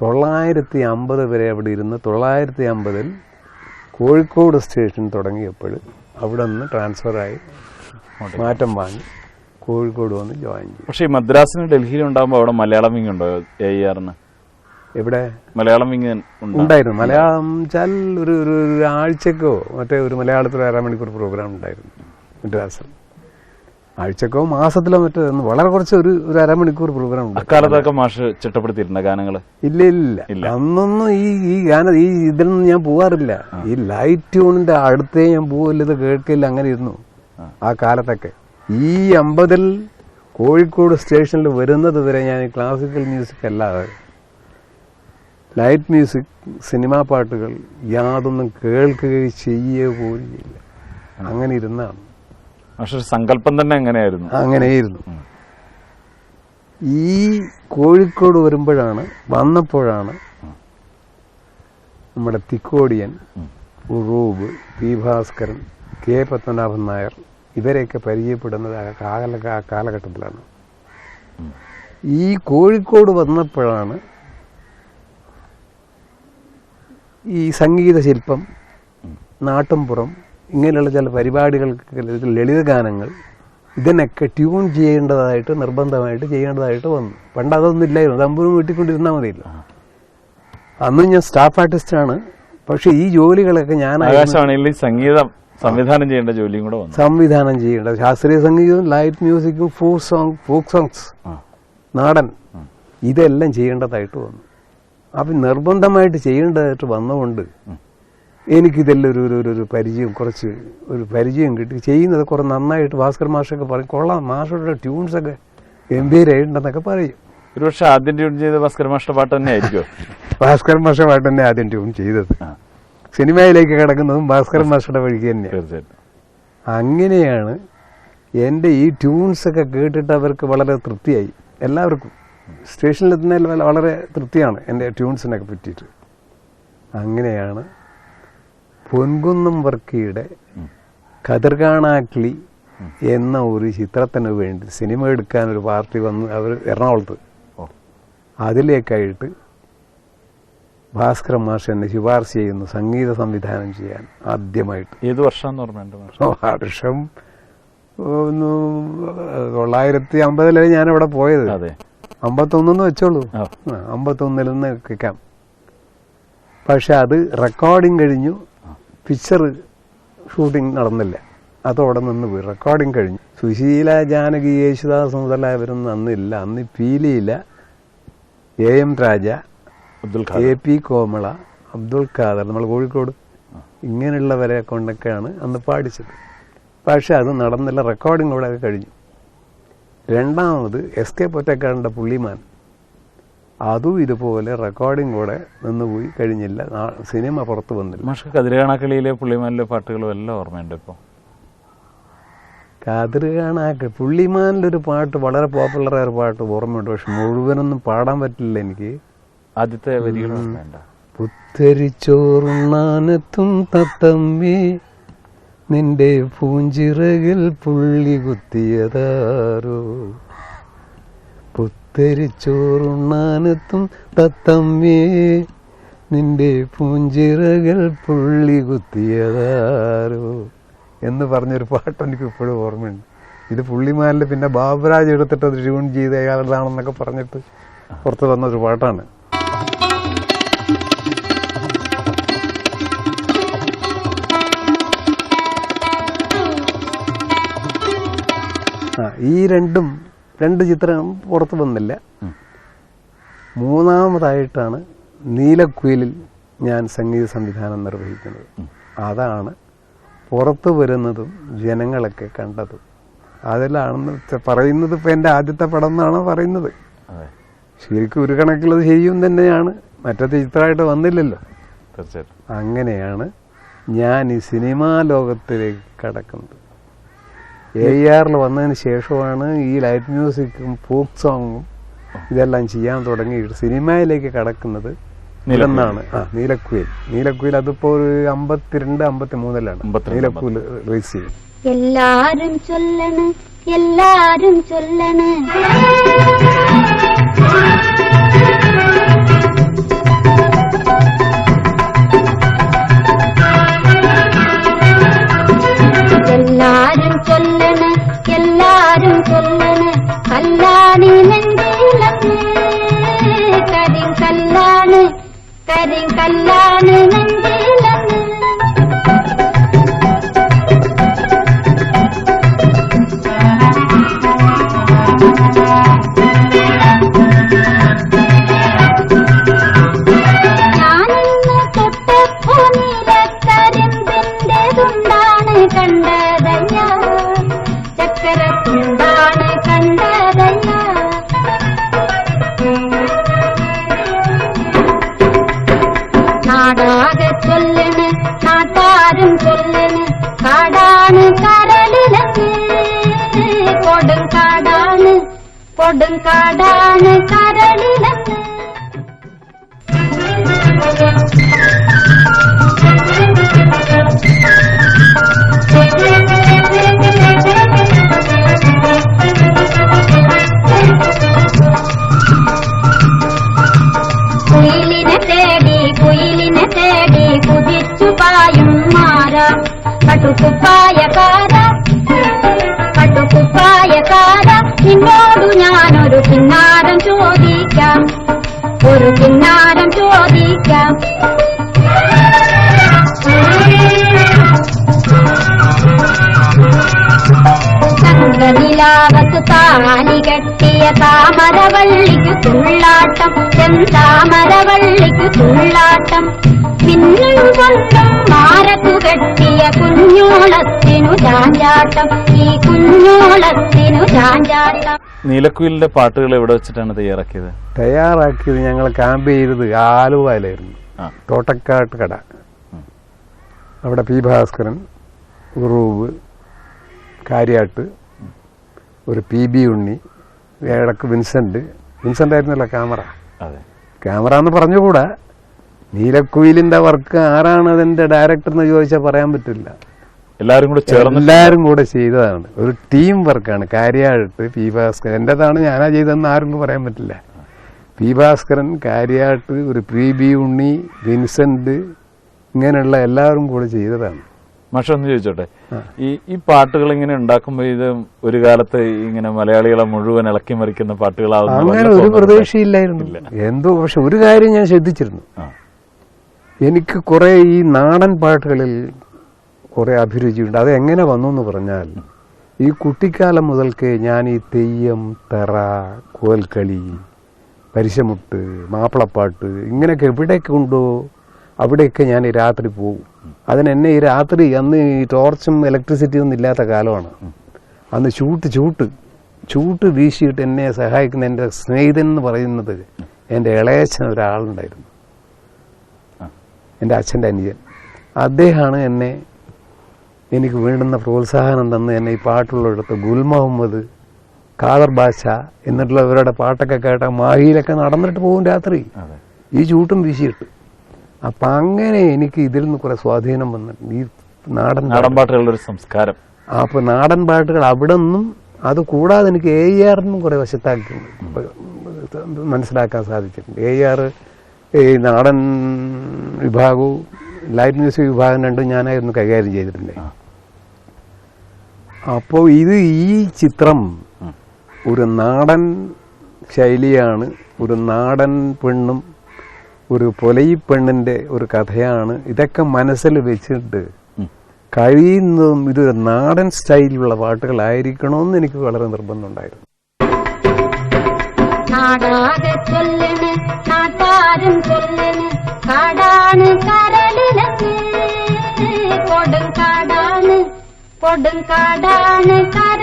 തൊള്ളായിരത്തി അമ്പത് വരെ അവിടെ ഇരുന്ന് തൊള്ളായിരത്തി അമ്പതിൽ കോഴിക്കോട് സ്റ്റേഷൻ തുടങ്ങിയപ്പോൾ അവിടെ നിന്ന് ട്രാൻസ്ഫറായി മാറ്റം വാങ്ങി കോഴിക്കോട് വന്ന് ജോയിൻ ചെയ്തു. പക്ഷേ മദ്രാസിന് ഡൽഹിയിൽ ഉണ്ടാകുമ്പോൾ അവിടെ മലയാളം വിങ് ഉണ്ടോ എ ആറിന് എവിടെ? മലയാളം വിങ് ഉണ്ടായിരുന്നു. മലയാളം വെച്ചാൽ ഒരു ഒരു ആഴ്ചക്കോ മറ്റേ ഒരു മലയാളത്തിൽ ഒരു അരമണിക്കൂർ പ്രോഗ്രാം ഉണ്ടായിരുന്നു മദ്രാസിൽ. ആഴ്ചക്കോ മാസത്തിലോ മറ്റോ വളരെ കുറച്ച് ഒരു ഒരു അരമണിക്കൂർ പ്രോഗ്രാം ഉണ്ട്. അക്കാലത്തൊക്കെ മാഷ് ചിട്ടപ്പെടുത്തിയിട്ടുണ്ട് ഗാനങ്ങൾ ഇല്ല ഇല്ല. അന്നൊന്നും ഈ ഈ ഗാന ഈ ഇതിലൊന്നും ഞാൻ പോവാറില്ല. ഈ ലൈറ്റ് ട്യൂണിന്റെ അടുത്തേ ഞാൻ പോവില്ല ഇത് കേൾക്കില്ല അങ്ങനെ ഇരുന്നു. ആ. കാലത്തൊക്കെ. ഈ അമ്പതിൽ കോഴിക്കോട് സ്റ്റേഷനിൽ വരുന്നത് വരെ ഞാൻ ക്ലാസിക്കൽ മ്യൂസിക് അല്ലാതെ ലൈറ്റ് മ്യൂസിക് സിനിമാ പാട്ടുകൾ യാതൊന്നും കേൾക്കുകയോ ചെയ്യുകയോ പോലും ചെയ്യില്ല അങ്ങനെ ഇരുന്നാണ്. പക്ഷെ സങ്കല്പം തന്നെ അങ്ങനെയായിരുന്നു. അങ്ങനെയായിരുന്നു. ഈ കോഴിക്കോട് വരുമ്പോഴാണ് വന്നപ്പോഴാണ് നമ്മുടെ തിക്കോടിയൻ ഉറൂബ് പി ഭാസ്കരൻ കെ. പത്മനാഭൻ നായർ ഇവരെയൊക്കെ പരിചയപ്പെടുന്നത് കാലഘട്ടത്തിലാണ്. ഈ കോഴിക്കോട് വന്നപ്പോഴാണ് ഈ സംഗീത ശില്പം നാട്ടുംപുറം ഇങ്ങനെയുള്ള ചില പരിപാടികൾക്ക് ലളിത ഗാനങ്ങൾ ഇതിനൊക്കെ ട്യൂൺ ചെയ്യേണ്ടതായിട്ട് നിർബന്ധമായിട്ട് ചെയ്യേണ്ടതായിട്ട് വന്നു. പണ്ട് അതൊന്നും ഇല്ലായിരുന്നു. തമ്പൂരും വീട്ടിക്കൊണ്ടിരുന്നാൽ മതിയല്ലോ. അന്ന് ഞാൻ സ്റ്റാഫ് ആർട്ടിസ്റ്റാണ് പക്ഷെ ഈ ജോലികളൊക്കെ ഞാൻ ആകാശവാണിയിൽ സംഗീതം സംവിധാനം ചെയ്യേണ്ട ജോലിയും കൂടെ വന്നു. സംവിധാനം ചെയ്യേണ്ട. ശാസ്ത്രീയ സംഗീതവും ലൈറ്റ് മ്യൂസിക്കും ഫോക്ക് സോങ് ഫോക്ക് സോങ്സ്. നാടൻ. ഇതെല്ലാം ചെയ്യേണ്ടതായിട്ട് വന്നു. അപ്പം നിർബന്ധമായിട്ട് ചെയ്യേണ്ടതായിട്ട് വന്നുകൊണ്ട് എനിക്കിതെല്ലാം ഒരു ഒരു- ഒരു പരിചയം കുറച്ച് ഒരു പരിചയം കിട്ടി. ചെയ്യുന്നത് കുറേ നന്നായിട്ട് ഭാസ്കർ മാഷൊക്കെ പറയും. കൊള്ളാം മാഷയുടെ ട്യൂൺസൊക്കെ ഗംഭീരമായിട്ടുണ്ടെന്നൊക്കെ പറയും. ഒരുപക്ഷെ ആദ്യം ട്യൂൺ ചെയ്ത ഭാസ്കർ മാഷയുടെ പാട്ട് തന്നെ ആയിരിക്കും ഭാസ്കർ മാഷ പാട്ട് തന്നെ ആദ്യം ട്യൂൺ ചെയ്തത്. സിനിമയിലേക്ക് കിടക്കുന്നതും ഭാസ്കർ മാഷയുടെ വഴിക്ക് തന്നെ. തീർച്ചയായിട്ടും. അങ്ങനെയാണ് എന്റെ ഈ ട്യൂൺസൊക്കെ കേട്ടിട്ട് അവർക്ക് വളരെ തൃപ്തിയായി. എല്ലാവർക്കും. സ്റ്റേഷനിലെത്തുന്നതിൽ വളരെ തൃപ്തിയാണ് എന്റെ ട്യൂൺസിനൊക്കെ പറ്റിയിട്ട്. അങ്ങനെയാണ് പൊൻകുന്നം വർക്കിയുടെ കതിർകാണാക്ലി എന്ന ഒരു ചിത്രത്തിന് വേണ്ടി സിനിമ എടുക്കാൻ ഒരു പാർട്ടി വന്ന് അവർ എറണാകുളത്ത്. അതിലേക്കായിട്ട് ഭാസ്കരൻ മാഷ് എന്നെ ശുപാർശ ചെയ്യുന്നു സംഗീത സംവിധാനം ചെയ്യാൻ ആദ്യമായിട്ട്. ഏത് വർഷം വർഷം തൊള്ളായിരത്തി അമ്പതിലാണ് ഞാൻ അവിടെ പോയത് അമ്പത്തൊന്നെന്ന് വെച്ചോളൂ. അമ്പത്തൊന്നിൽ നിന്ന് കേൾക്കാം പക്ഷെ അത് റെക്കോർഡിങ് കഴിഞ്ഞു. പിക്ചർ ഷൂട്ടിംഗ് നടന്നില്ല. അതോടെ നിന്ന് പോയി റെക്കോർഡിംഗ് കഴിഞ്ഞു. സുശീല ജാനകി യേശുദാസ് മുതലായവരൊന്നും അന്നില്ല. അന്ന് പീലിയില്ല A M Raja Abdul A P Komala Abdul Khader നമ്മൾ കോഴിക്കോട് ഇങ്ങനെയുള്ളവരെ കൊണ്ടൊക്കെയാണ് അന്ന് പാടിച്ചത്. പക്ഷെ അത് നടന്നില്ല. റെക്കോർഡിംഗ് അവിടെ കഴിഞ്ഞു. രണ്ടാമത് എസ് കെ പൊറ്റക്കാടിന്റെ പുള്ളിമാൻ. അതും ഇതുപോലെ റെക്കോർഡിംഗ് കൂടെ നിന്നുപോയി കഴിഞ്ഞില്ല. സിനിമ പുറത്തു വന്നില്ല. മാഷ് കതിരകാണക്കളിയിലെ പുള്ളിമാനിലെ പാട്ടുകളും എല്ലാം ഓർമ്മയുണ്ട് ഇപ്പോൾ കതിർകാണാക്ക് പുള്ളിമാനിലൊരു പാട്ട് വളരെ പോപ്പുലറായ ഒരു പാട്ട് ഓർമ്മയുണ്ട്. പക്ഷെ മുഴുവനൊന്നും പാടാൻ പറ്റില്ല എനിക്ക്. ആദ്യത്തെ പുത്തരിച്ചോറുണ്ണാനെത്തും തത്തമ്മേ നിന്റെ പൂഞ്ചിറകിൽ പുള്ളി കുത്തിയതാരോ? പുത്തരിച്ചോറുണ്ണാനെത്തും തത്തമ്മേ നിന്റെ പൂഞ്ചിറകൾ പുള്ളി കുത്തിയതാരോ എന്ന് പറഞ്ഞൊരു പാട്ട് എനിക്ക് ഇപ്പോഴും ഓർമ്മയുണ്ട്. ഇത് പുള്ളിമാലിൽ പിന്നെ ബാബുരാജ് എടുത്തിട്ട് അത് ട്യൂൺ ചെയ്ത് അയാളുടെതാണെന്നൊക്കെ പറഞ്ഞിട്ട് പുറത്ത് വന്ന ഒരു പാട്ടാണ് ഈ രണ്ടും രണ്ട് ചിത്രം പുറത്ത് വന്നില്ല. മൂന്നാമതായിട്ടാണ് നീലക്കുയിലിൽ ഞാൻ സംഗീത സംവിധാനം നിർവഹിക്കുന്നത്. അതാണ് പുറത്തു വരുന്നതും ജനങ്ങളൊക്കെ കണ്ടതും. അതിലാണെന്ന് പറയുന്നത് ഇപ്പം എന്റെ ആദ്യത്തെ പടം എന്നാണ് പറയുന്നത്. ശരിക്കും ഒരു കണക്കിലത് ശരിയും തന്നെയാണ്. മറ്റത്തെ ചിത്രമായിട്ട് വന്നില്ലല്ലോ. തീർച്ചയായിട്ടും. അങ്ങനെയാണ് ഞാൻ ഈ സിനിമാ ലോകത്തിലേക്ക് കടക്കുന്നത്. എ ആറിൽ വന്നതിന് ശേഷമാണ് ഈ ലൈറ്റ് മ്യൂസിക്കും ഫോക്ക് സോങ്ങും ഇതെല്ലാം ചെയ്യാൻ തുടങ്ങിയിട്ട് സിനിമയിലേക്ക് കടക്കുന്നത് നിലന്നാണ് ആ നീലക്കുയിൽ. നീലക്കുയിൽ അതിപ്പോ ഒരു അമ്പത്തിരണ്ട് അമ്പത്തി മൂന്നിലാണ് നീലക്കുയിൽ റിലീസ് ചെയ്യും എല്ലാരും ചൊല്ലണ് എല്ലാരും ചൊല്ലണ്. ஞான ഒരു കിന്നാരം ചോദിക്കാം സംഘനിലാവത്ത് താലി കെട്ടിയ താമരവള്ളിക്ക് തുള്ളാട്ടം ചെന്താമരവള്ളിക്ക് തുള്ളാട്ടം പിന്നും കൊണ്ടും മാരക്കു കെട്ടിയ കുഞ്ഞോളത്തിനു ചാഞ്ചാട്ടം ഈ കുഞ്ഞോളത്തിനു ചാഞ്ചാട്ടം. നീലക്കുയിലിന്റെ പാട്ടുകൾ എവിടെ വെച്ചിട്ടാണ് തയ്യാറാക്കിയത്? തയ്യാറാക്കിയത് ഞങ്ങൾ ക്യാമ്പ് ചെയ്തത് ആലുവയിലായിരുന്നു. തോട്ടക്കാട്ട് കട. അവിടെ പി ഭാസ്കരൻ ഉറൂവ് കാര്യാട്ട് ഒരു പി ബി ഉണ്ണി ഇടയ്ക്ക് വിൻസെന്റ്. വിൻസെന്റ് ആയിരുന്നല്ലോ ക്യാമറ. അതെ. ക്യാമറ എന്ന് പറഞ്ഞുകൂടാ? നീലക്കുയിലിന്റെ വർക്ക് ആരാണ് അതിന്റെ ഡയറക്ടർ എന്ന് ചോദിച്ചാൽ പറയാൻ പറ്റില്ല. എല്ലാരും കൂടെ ചേർന്ന് എല്ലാവരും കൂടെ ചെയ്തതാണ്. ഒരു ടീം വർക്കാണ് കാര്യമായിട്ട് പി ഭാസ്കരൻ. എന്റേതാണ് ഞാനാ ചെയ്തതെന്ന് ആർക്കും പറയാൻ പറ്റില്ല. പി ഭാസ്കരൻ കാര്യമായിട്ട് ഒരു പ്രീ ബി ഉണ്ണി വിൻസെന്റ് ഇങ്ങനെയുള്ള എല്ലാവരും കൂടെ ചെയ്തതാണ്. മാഷ ഒന്ന് ചോദിച്ചോട്ടെ. ഈ ഈ പാട്ടുകൾ ഇങ്ങനെ ഉണ്ടാക്കുമ്പോൾ ഇത് ഒരു കാലത്ത് ഇങ്ങനെ മലയാളികളെ മുഴുവൻ ഇളക്കി മറിക്കുന്ന പാട്ടുകളാവുന്ന അങ്ങനെ ഒരു? പ്രതീക്ഷയില്ലായിരുന്നു. എന്തോ പക്ഷെ ഒരു കാര്യം ഞാൻ ശ്രദ്ധിച്ചിരുന്നു. എനിക്ക് കുറെ ഈ നാടൻ പാട്ടുകളിൽ കുറെ അഭിരുചിയുണ്ട്. അത് എങ്ങനെ വന്നു എന്ന് പറഞ്ഞാൽ ഈ കുട്ടിക്കാലം മുതൽക്കേ ഞാൻ ഈ തെയ്യം തെറ കോൽക്കളി പരിശമുട്ട് മാപ്പിളപ്പാട്ട് ഇങ്ങനെയൊക്കെ എവിടെയൊക്കെ ഉണ്ടോ അവിടെയൊക്കെ ഞാൻ ഈ രാത്രി പോകും അതിനെന്നെ ഈ രാത്രി അന്ന് ഈ ടോർച്ചും ഇലക്ട്രിസിറ്റിയും ഒന്നും ഇല്ലാത്ത കാലമാണ്. അന്ന് ചൂട്ട് ചൂട്ട് ചൂട്ട് വീശിയിട്ട് എന്നെ സഹായിക്കുന്ന എന്റെ സ്നേഹിതൻ എന്ന് പറയുന്നത് എന്റെ ഇളയച്ചൻ ഒരാളുണ്ടായിരുന്നു. എന്റെ അച്ഛന്റെ അനുജൻ അദ്ദേഹമാണ് എന്നെ എനിക്ക് വേണ്ടുന്ന പ്രോത്സാഹനം തന്ന് എന്നെ ഈ പാട്ടുള്ളിടത്ത് ഗുൽ മുഹമ്മദ് ഖാദർ ബാഷ എന്നിട്ടുള്ളവരുടെ പാട്ടൊക്കെ കേട്ട മാഹിയിലൊക്കെ നടന്നിട്ട് പോകും രാത്രി. ഈ ചൂട്ടും വീശിയിട്ട്. അപ്പം അങ്ങനെ എനിക്ക് ഇതിൽ നിന്ന് കുറെ സ്വാധീനം വന്നിട്ടുണ്ട് ഈ നാടൻ നാടൻ പാട്ടുകളുടെ ഒരു സംസ്കാരം. അപ്പോൾ നാടൻ പാട്ടുകൾ അവിടെ നിന്നും അത് കൂടാതെ എനിക്ക് എ ആർ നിന്നും കുറെ വശത്താക്കിയിട്ടുണ്ട്. മനസ്സിലാക്കാൻ സാധിച്ചിട്ടുണ്ട്. എ ആർ ഈ നാടൻ വിഭാഗവും ലൈറ്റ് മ്യൂസിക് വിഭാഗം രണ്ടും ഞാനായിരുന്നു കൈകാര്യം ചെയ്തിട്ടുണ്ട് അപ്പോൾ ഇത് ഈ ചിത്രം ഒരു നാടൻ ശൈലിയാണ് ഒരു നാടൻ പെണ്ണും ഒരു പൊലയി പെണ്ണിന്റെ ഒരു കഥയാണ് ഇതൊക്കെ മനസ്സിൽ വെച്ചിട്ട്. കഴിയുന്നതും ഇതൊരു നാടൻ സ്റ്റൈലിലുള്ള പാട്ടുകളായിരിക്കണമെന്ന് എനിക്ക് വളരെ നിർബന്ധമുണ്ടായിരുന്നു നാടാകെ ചൊല്ലണ് നാട്ടാരും ചൊല്ലണ് കാടാണ് കരളിലെന്ന് കൊടും കാടാണ് കൊടും കാടാണ് കര